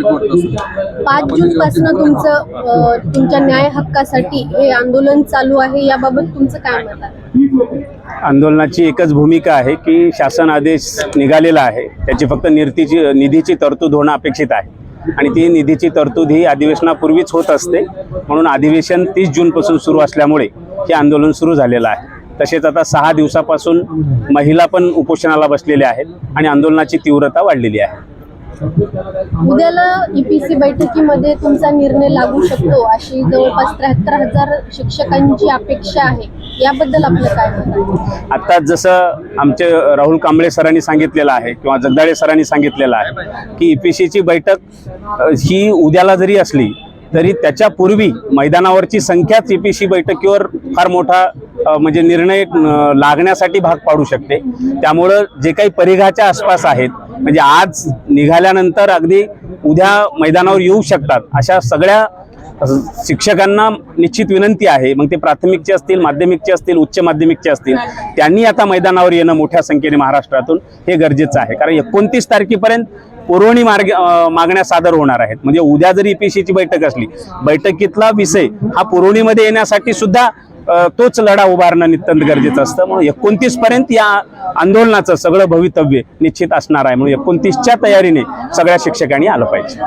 पाच जून पासून तुमचं तुमच्या न्याय हक्कासाठी हे आंदोलन चालू आहे याबाबत तुमचं काय मत आहे? आंदोलनाची एकच भूमिका आहे की शासन आदेश निघालेला आहे. त्याची फक्त निर्तीची निधीची तरतूद होणं अपेक्षित आहे. आणि ती निधीची तरतूद ही अधिवेशनापूर्वीच होत असते. म्हणून अधिवेशन तीस जूनपासून सुरू असल्यामुळे हे आंदोलन सुरू झालेलं आहे. तसेच आता सहा दिवसापासून महिला पण उपोषणाला बसलेल्या आहेत आणि आंदोलनाची तीव्रता वाढलेली आहे. उद्याला ईपीसी बैठकीमध्ये तुमचा निर्णय लागू शकतो अशी जवळपास त्र्याहत्तर हजार शिक्षकांची अपेक्षा आहे. याबद्दल आपलं काय आता जसं आमचे राहुल कांबळे सरांनी सांगितलेलं आहे किंवा जगदाळे सरांनी सांगितलेलं आहे की ईपीसीची बैठक ही उद्याला जरी असली तरी त्याच्यापूर्वी मैदानावरची संख्याच ईपीसी बैठकीवर फार मोठा म्हणजे निर्णय लागण्यासाठी भाग पाडू शकते. त्यामुळं जे काही परिघाच्या आसपास आहेत म्हणजे आज निघाल्यानंतर अगदी उद्या मैदानावर येऊ शकतात अशा सगळ्या शिक्षकांना निश्चित विनंती आहे. मग ते प्राथमिकचे असतील माध्यमिकचे असतील उच्च माध्यमिकचे असतील त्यांनी आता मैदानावर येणं मोठ्या संख्येने महाराष्ट्रातून हे गरजेचं आहे. कारण एकोणतीस तारखेपर्यंत पुरवणी मार्ग मागण्या सादर होणार आहेत. म्हणजे उद्या जरी ईपीसीची बैठक असली बैठकीतला विषय हा पुरवणीमध्ये येण्यासाठी सुद्धा तोच लढा उभारणं नित्यंत गरजेचं असतं. म्हणून एकोणतीस पर्यंत या आंदोलनाचं सगळं भवितव्य निश्चित असणार आहे. म्हणून एकोणतीसच्या तयारीने सगळ्या शिक्षकांनी आलं पाहिजे.